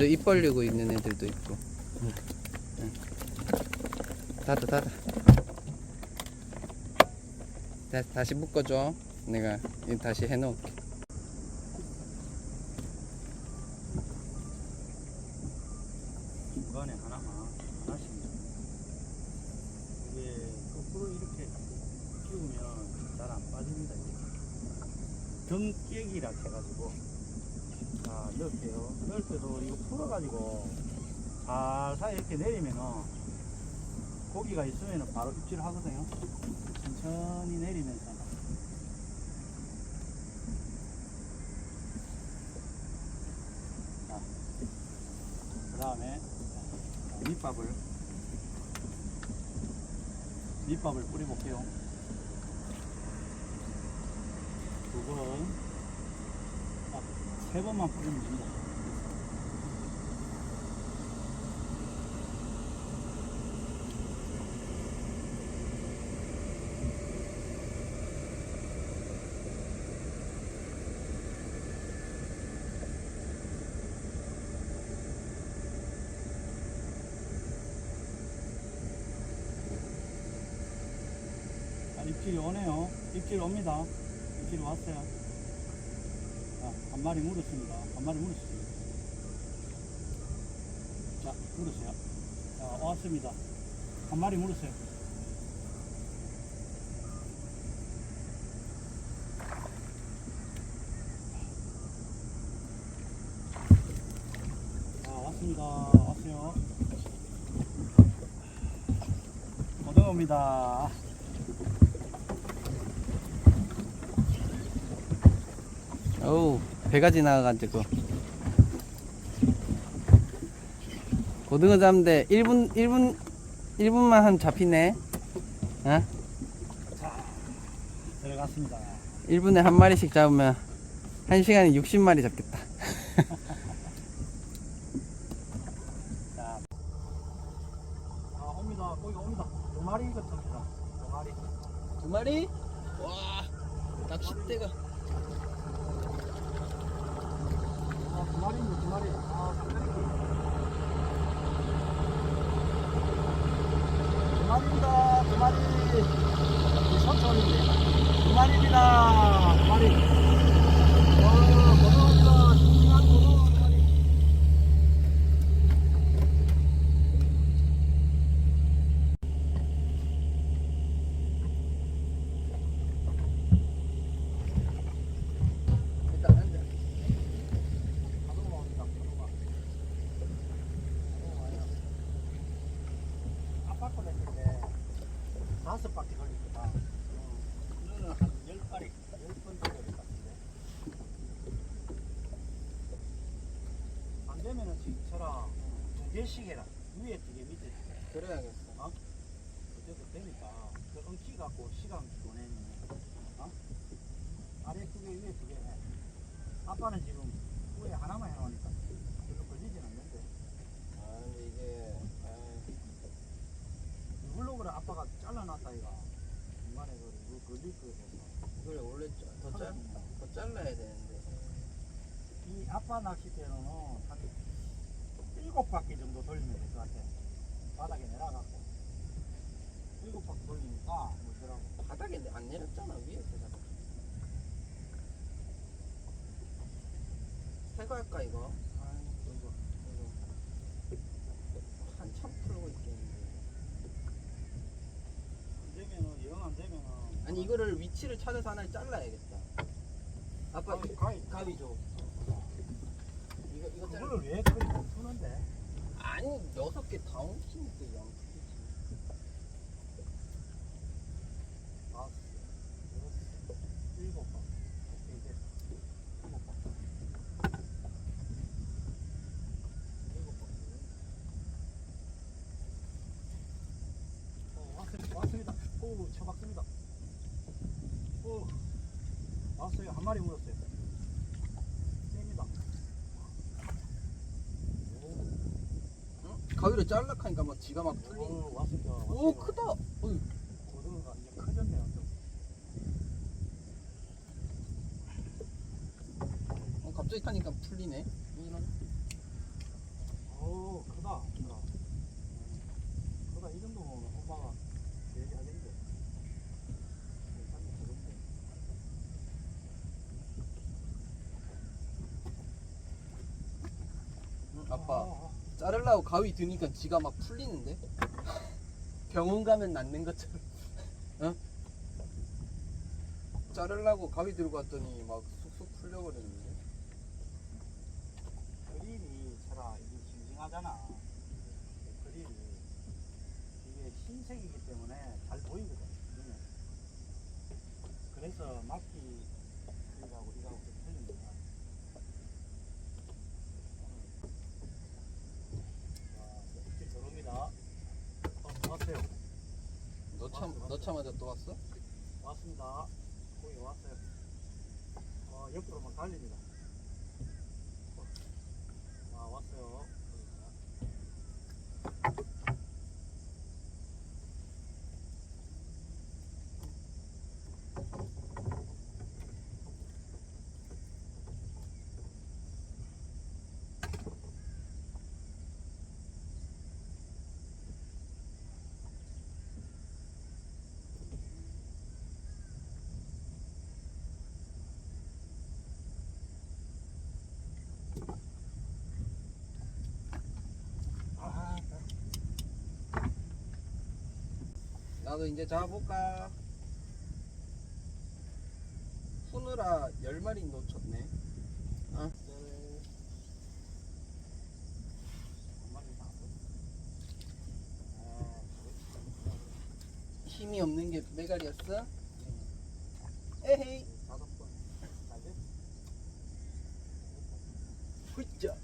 저 입 벌리고 있는 애들도 있고. 닫아, 닫아. 다, 다시 묶어줘. 내가 이 다시 해놓을게. 중간에 하나만 하나씩 이게 거꾸로 이렇게 끼우면 잘 안 빠집니다 이렇게 등 깨기라 해가지고 자 넣을게요. 넣을 때도 이거 풀어가지고 살살 이렇게 내리면은 고기가 있으면은 바로 입질을 하거든요. 천천히 내리면서. 그 다음에 밑밥을 밑밥을 뿌려볼게요. 두 번, 딱 세 번만 뿌리면 됩니다. 아, 입질이 오네요. 입질 옵니다. 입질이 왔어요. 자, 한 마리 물었습니다. 한 마리 물었습니다. 자, 물었어요. 자, 왔습니다. 한 마리 물었어요. 자, 왔습니다. 왔어요. 고등어입니다. 어우, 배가 지나가가지고. 고등어 잡는데 1분, 1분, 1분만 한 잡히네. 어? 들어갔습니다. 1분에 한 마리씩 잡으면 1시간에 60마리 잡겠다. 자, 아, 옵니다. 거기가 옵니다. 두 마리 같습니다. 두 마리. 두 마리? 와, 낚싯대가. 아, 두 마리입니다. 두 마리. 아, 상당히. 두 마리입니다. 두 마리. 이 선천인데. 두 마리입니다. 두 마리. 와, 고등어입니다. 싱싱한 고등어 두 마리. 일단 앉아. 고등어 옵니다. 고등어. 고등어 와요. 아빠 거 냈는데 다섯 바퀴 걸립니다. 이거는 한열 마리, 열번 정도 될것 같은데. 안 되면은 지금처럼 두 개씩 해라. 위에 두 개, 밑에 두 개. 그래야겠어. 어? 그때도 되니까 그 엉키 갖고 시간 보내면 어? 아래 두 개, 위에 두 개 해. 아빠는 지금 위에 하나만 해놓으니까 별로 걸리진 않는데. 아, 근데 이게, 이걸로 그래 아빠가 잘라놨다 이가 중간에 그 이거 걸릴 거 돼서 이걸 원래 더, 잘, 더 잘라야 되는데. 이 아빠 낚싯대로는 한 일곱 바퀴 정도 돌리면 될 것 같아 바닥에 내려갖고 일곱 바퀴 돌리니까 뭐더라고 바닥에 안 내렸잖아, 위에서 이거? 아이 이거 이거. 한참 풀고 있겠는데. 안 되면은 영 안 되면은 아니, 이거를 위치를 찾아서 하나를 잘라야겠다. 아빠, 가위, 이- 가위. 가위 줘. 이거, 이거 잘라. 그거를 왜 그리 못 푸는데 아니, 여섯 개다 옮기니까 양 풀리지. 다섯 여섯 일곱 바퀴 오케이 이제 일곱 바퀴 일곱 바퀴 어, 왔습니다. 왔습니다. 오, 쳐박습니다. 오, 왔어요. 한 마리 물었어요. 셉니다. 응? 가위로 잘락하니까 막 지가 막 풀리네. 오, 왔습니다. 오, 왔어요. 크다. 어이. 고등어가 이제 커졌네요. 좀. 어, 갑자기 타니까 풀리네. 이런. 자르려고 가위 드니까 지가 막 풀리는데? 병원 가면 낫는 것처럼. 어? 자르려고 가위 들고 왔더니 막 쑥쑥 풀려버리는데. 그릴이 철아 이게 싱싱하잖아. 그릴이 이게 흰색이기 때문에 잘 보이거든. 그래서 막기 그릴하고 이거하고 좀 틀린 거야. 자, 이제 들어옵니다. 어, 왔어요. 넣자, 넣자마자 또 왔어? 왔습니다. 거기 왔어요. 어, 옆으로만 달립니다. 아, 왔어요. 아, 나도 이제 잡아볼까? 푸느라 열 마리 놓쳤네. 어? 힘이 없는 게 메갈이었어? 에헤이. 번. 나이제 훌쩍.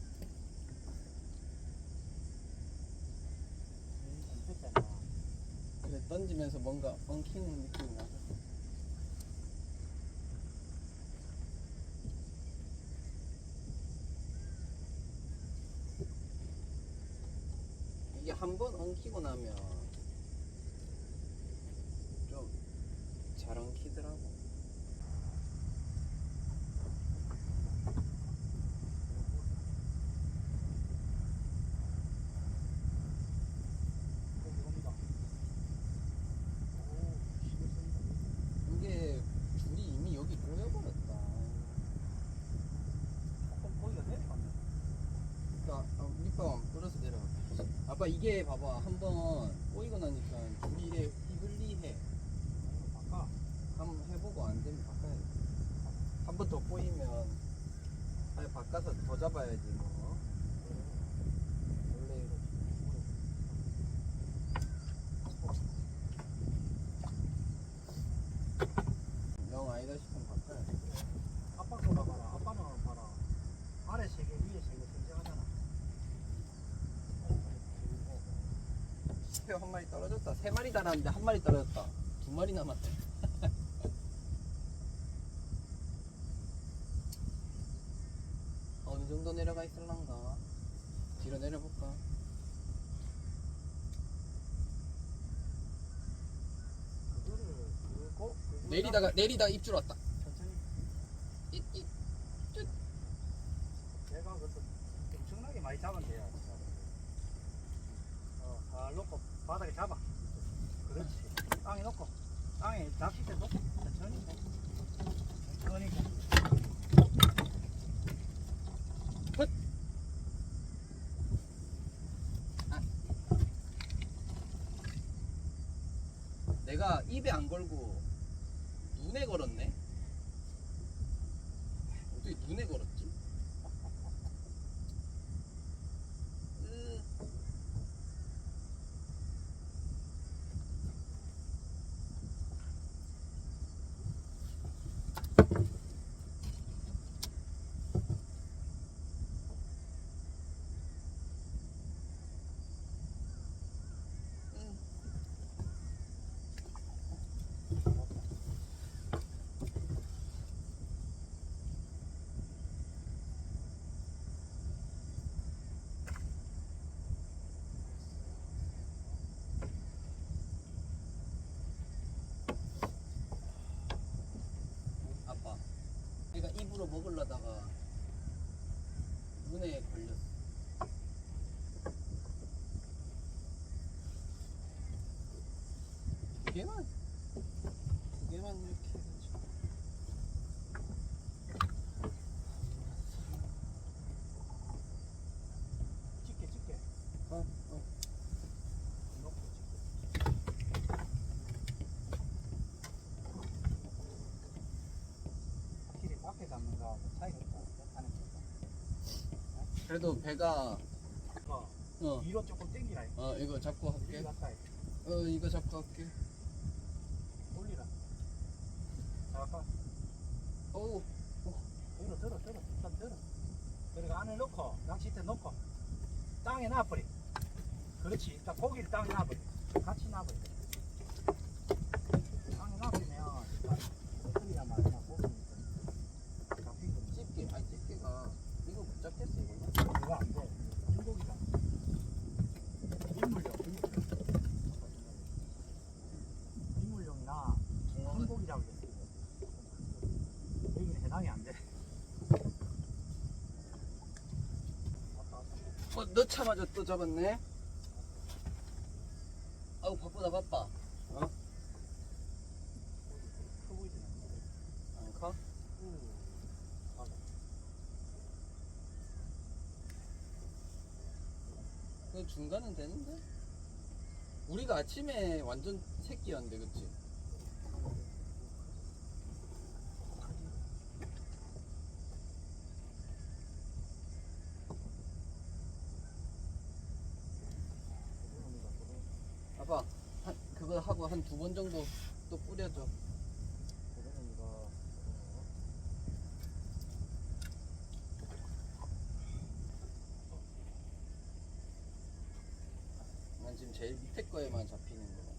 됐잖아. 그래 던지면서 뭔가 엉키는 느낌이 나서. 이게 한 번 엉키고 나면 좀 잘 엉키더라고. 여기 옵니다. 오, 시겠습니다. 이게 줄이 이미 여기 꼬여버렸다. 조금 거기가 내려갔네. 밑밥 뿌려서 내려가. 아빠 이게 봐봐 한번 꼬이고 나니까 줄이 이래 휘블리해. 바꿔. 한번 해보고 안 되면 바꿔야 돼. 한 번 더 꼬이면 아예 바꿔서 더 잡아야지 뭐. 원래 영 아니다 싶으면 바꿔야 돼. 아빠 거 봐봐라. 아빠는 봐라. 아래 세 개, 위에 세 개 선정하잖아. 스페어 한 마리 떨어졌다. 세 마리 달았는데 한 마리 떨어졌다. 두 마리 남았다. 어느 정도 내려가 있을란가? 뒤로 내려볼까? 내리다가 내리다가 입줄 왔다. 천천히. 잇, 잇. 내가 그것도 엄청나게 많이 잡은 데야. 진짜. 어, 잘 놓고 바닥에 잡아. 그렇지. 땅에 놓고 땅에 낚싯대 놓고 천천히. 천천히. 내가 입에 안 걸고 눈에 걸었네. 어떻게 눈에 걸었지? 으. 음. 아빠, 내가 입으로 먹으려다가 눈에 걸렸어. 두 개만, 두 개만 이렇게. 그래도 배가 어, 어, 위로 조금 당기라. 어 이거 잡고 할게. 갔다. 어 이거 잡고 할게. 올리라. 자, 아까 어우 여기로 들어, 들어, 일단 들어. 그리고 안에 넣고 낚싯대 넣고 땅에 놔버리. 그렇지. 일단 고기를 땅에 놔버리. 같이 놔버리. 땅에 놔버리면 일단 어떻게야 말이야 고기니까 잡힌 거. 집게 아니 집게가 이거 못 잡겠어 이거. 그거 안 돼. 물고기다. 민물용. 민물용이나 물고기라고 그랬어. 해당이 안 돼. 어 넣자마자 또 잡았네. 아우 바쁘다 바빠. 커 않아. 안 커? 맞아. 그 중간은 되는데? 우리가 아침에 완전 새끼였는데 그치? 아빠 한, 그거 하고 한 두 번 정도 또 뿌려줘 난 지금 제일 밑에 거에만 잡히는 거 같아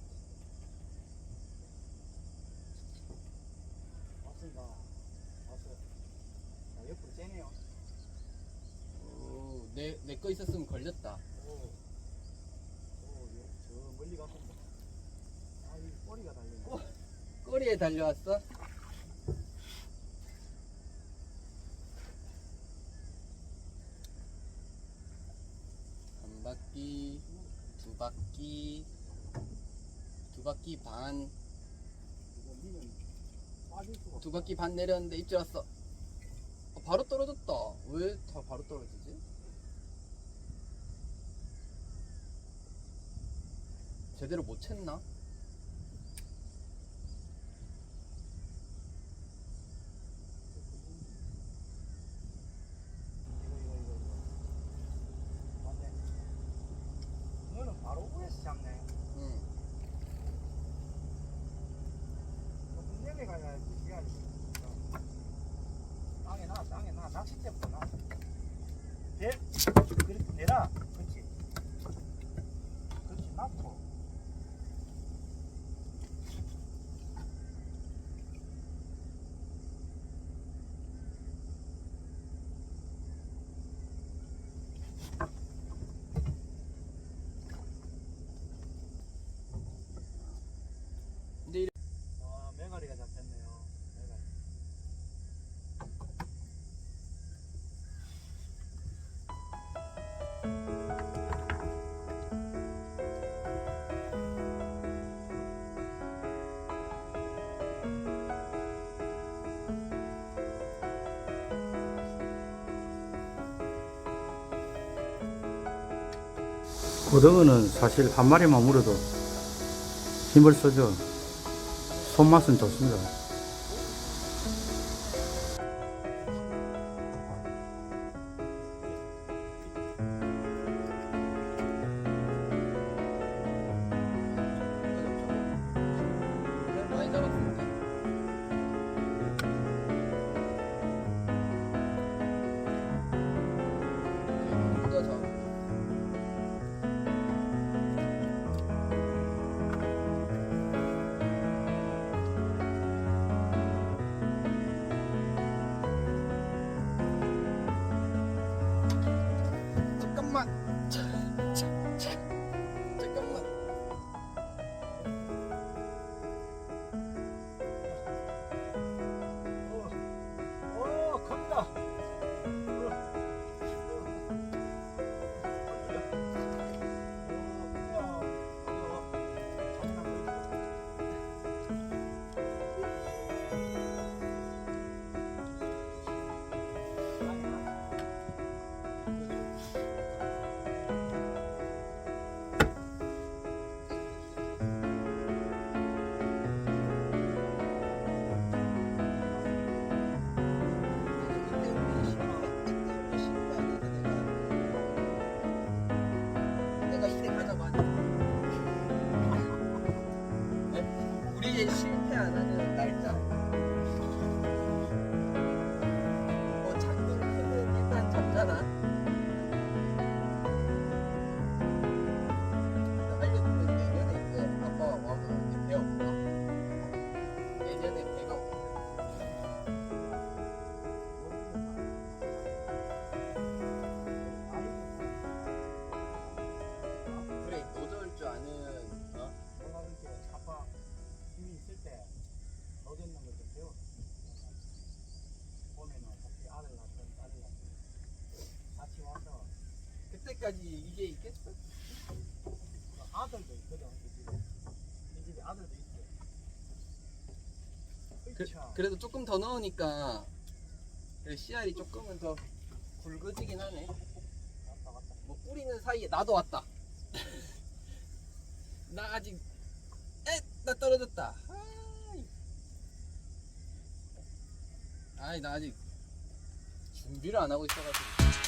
왔습니다. 왔어요. 자, 옆으로 째네요. 내내 거 있었으면 걸렸다 오. 멀리 갔습니다. 아, 이 꼬리가. 꼬- 꼬리에 달려왔어? 한 바퀴, 두 바퀴, 두 바퀴 반, 두 바퀴 반 내렸는데 입질 왔어. 어, 바로 떨어졌다. 왜 다 바로 떨어지지? 제대로 못 챘나? 고등어는 사실 한 마리만 물어도 힘을 쓰죠. 손맛은 좋습니다. 실패 안 하는 날짜. 이게 있겠어? 그 아들도 있거든 이 집에. 이 집에 아들도 있어. 그, 으쌰. 그래도 조금 더 넣으니까 그래, 씨알이 조금은 더 굵어지긴 하네. 왔다 갔다. 뭐 뿌리는 사이에 나도 왔다. 나 아직 에, 나 떨어졌다. 아이 나 아직 준비를 안 하고 있어가지고.